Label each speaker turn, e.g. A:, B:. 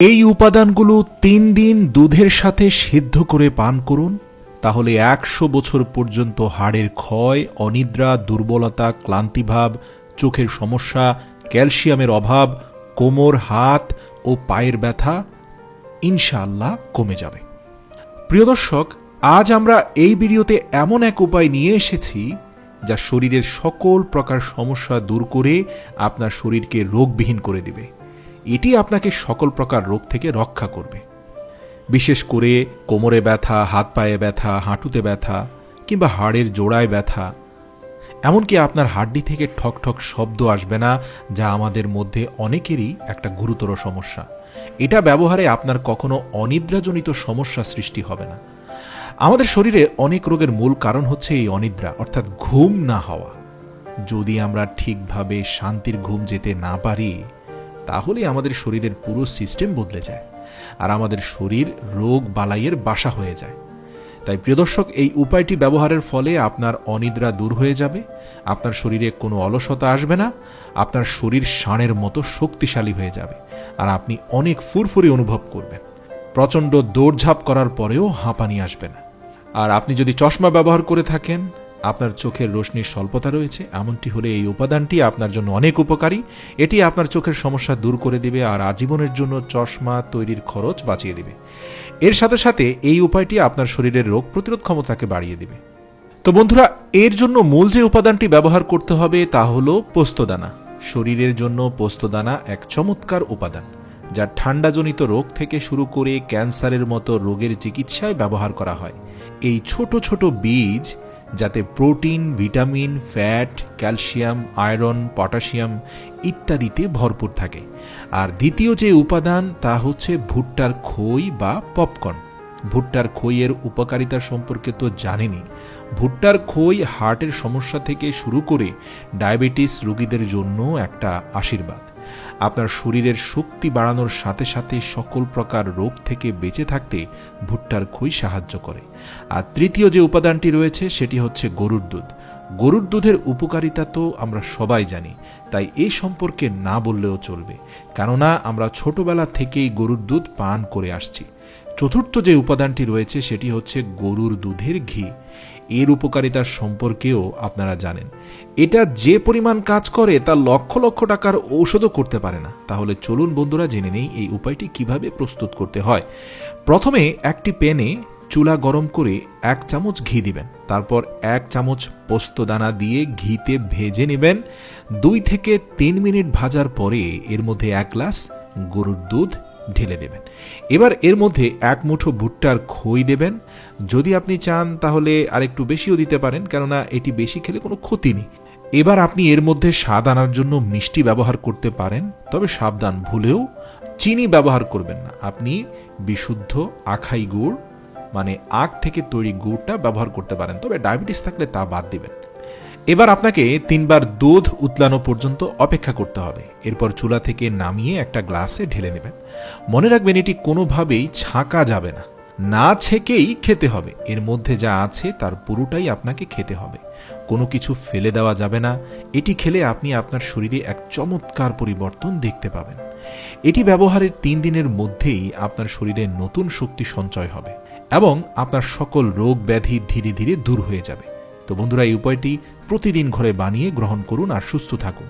A: এই উপাদানগুলো তিন দিন দুধের সাথে সিদ্ধ করে পান করুন, তাহলে একশো বছর পর্যন্ত হাড়ের ক্ষয়, অনিদ্রা, দুর্বলতা, ক্লান্তিভাব, চোখের সমস্যা, ক্যালসিয়ামের অভাব, কোমর, হাত ও পায়ের ব্যথা ইনশাআল্লাহ কমে যাবে। প্রিয় দর্শক, আজ আমরা এই ভিডিওতে এমন এক উপায় নিয়ে এসেছি যা শরীরের সকল প্রকার সমস্যা দূর করে আপনার শরীরকে রোগবিহীন করে দিবে। এটি আপনাকে সকল প্রকার রোগ থেকে রক্ষা করবে। বিশেষ করে কোমরে ব্যথা, হাত পায়ে ব্যথা, হাঁটুতে ব্যথা কিংবা হাড়ের জোড়ায় ব্যথা। এমনকি আপনার হাড্ডি থেকে ঠক ঠক শব্দ আসবে না, যা আমাদের মধ্যে অনেকেরই একটা গুরুতর সমস্যা। এটা ব্যবহারে আপনার কখনো অনিদ্রাজনিত সমস্যা সৃষ্টি হবে না। আমাদের শরীরে অনেক রোগের মূল কারণ হচ্ছে এই অনিদ্রা, অর্থাৎ ঘুম না হওয়া। যদি আমরা ঠিকভাবে শান্তির ঘুম যেতে না পারি তাহলে আমাদের শরীরের পুরো সিস্টেম বদলে যায় আর আমাদের শরীর রোগ বালাইয়ের বাসা হয়ে যায়। তাই প্রিয় দর্শক, এই উপায়টি ব্যবহারের ফলে আপনার অনিদ্রা দূর হয়ে যাবে, আপনার শরীরে কোনো অলসতা আসবে না, আপনার শরীর ষাঁড়ের মতো শক্তিশালী হয়ে যাবে আর আপনি অনেক ফুরফুরি অনুভব করবেন। প্রচণ্ড দৌড়ঝাঁপ করার পরেও হাঁপানি আসবে না। আর আপনি যদি চশমা ব্যবহার করে থাকেন আপনার চোখের রশ্মির স্বল্পতা রয়েছে, এমনটি হলে এই উপাদানটি আপনার জন্য অনেক উপকারী। এটি আপনার চোখের সমস্যা দূর করে দিবে আর আজীবনের জন্য চশমা তৈরির খরচ বাঁচিয়ে দিবে। এর সাথে সাথে এই উপায়টি আপনার শরীরের রোগ প্রতিরোধ ক্ষমতাকে বাড়িয়ে দিবে। তো বন্ধুরা, এর জন্য মূল যে উপাদানটি ব্যবহার করতে হবে তা হলো পোস্তদানা। শরীরের জন্য পোস্তদানা এক চমৎকার উপাদান, যা ঠান্ডাজনিত রোগ থেকে শুরু করে ক্যান্সারের মতো রোগের চিকিৎসায় ব্যবহার করা হয়। এই ছোট ছোট বীজ যাতে protein, vitamin, fat, calcium, iron, potassium ইত্যাদিতে ভরপুর থাকে। আর দ্বিতীয় যে উপাদান, তা হচ্ছে ভুট্টার খই বা পপকর্ন। ভুট্টার খইয়ের উপকারিতা সম্পর্কে তো জানেনই। ভুট্টার খই হার্টের সমস্যা থেকে শুরু করে ডায়াবেটিস রোগীদের জন্য একটা আশীর্বাদ। আপনার শরীরের শক্তি বাড়ানোর সাথে সাথে সকল প্রকার রোগ থেকে বেঁচে থাকতে ভুট্টার খই সাহায্য করে। আর তৃতীয় যে উপাদানটি রয়েছে, সেটি হচ্ছে গরুর দুধ। গরুর দুধের উপকারিতা তো আমরা সবাই জানি, তাই এ সম্পর্কে না বললেও চলবে। কেননা, আমরা ছোটবেলা থেকেই গরুর দুধ পান করে আসছি। চতুর্থ যে উপাদানটি রয়েছে, সেটি হচ্ছে গরুর দুধের ঘি। এর উপকারিতার সম্পর্কেও আপনারা জানেন। এটা যে পরিমাণ কাজ করে, তা লক্ষ লক্ষ টাকার ঔষধও করতে পারে না। তাহলে চলুন বন্ধুরা, জেনে নেই এই উপায়টি কীভাবে প্রস্তুত করতে হয়। প্রথমে একটি প্যানে চুলা গরম করে এক চামচ ঘি দিবেন। তারপর এক চামচ পোস্তদানা দিয়ে ঘিতে ভেজে নেবেন। দুই থেকে তিন মিনিট ভাজার পরে এর মধ্যে এক গ্লাস গরুর দুধ ঢেলে দেবেন। এবার এর মধ্যে এক মুঠো ভুট্টার খই দেবেন। যদি আপনি চান তাহলে আরেকটু বেশিও দিতে পারেন, কেননা এটি বেশি খেলে কোনো ক্ষতি নেই। এবার আপনি এর মধ্যে স্বাদ আনার জন্য মিষ্টি ব্যবহার করতে পারেন, তবে সাবধান, ভুলেও চিনি ব্যবহার করবেন না। আপনি বিশুদ্ধ আখাই গুড় মানে আখ থেকে তৈরি গুড়টা ব্যবহার করতে পারেন, তবে ডায়াবেটিস থাকলে তা বাদ দিবেন। এবার আপনাকে তিনবার দুধ উতলানো পর্যন্ত অপেক্ষা করতে হবে। এরপর চুলা থেকে নামিয়ে একটা গ্লাসে ঢেলে নেবেন। মনে রাখবেন এটি কোনোভাবেই ছাঁকা যাবে না। না ছেকেই খেতে হবে। এর মধ্যে যা আছে তার পুরোটাই আপনাকে খেতে হবে। কোনো কিছু ফেলে দেওয়া যাবে না। এটি খেলে আপনি আপনার শরীরে এক চমৎকার পরিবর্তন দেখতে পাবেন। এটি ব্যবহারের তিন দিনের মধ্যেই আপনার শরীরে নতুন শক্তি সঞ্চয় হবে এবং আপনার সকল রোগ ব্যাধি ধীরে ধীরে দূর হয়ে যাবে। তো বন্ধুরা এই উপায়টি প্রতিদিন ঘরে বানিয়ে গ্রহণ করুন আর সুস্থ থাকুন।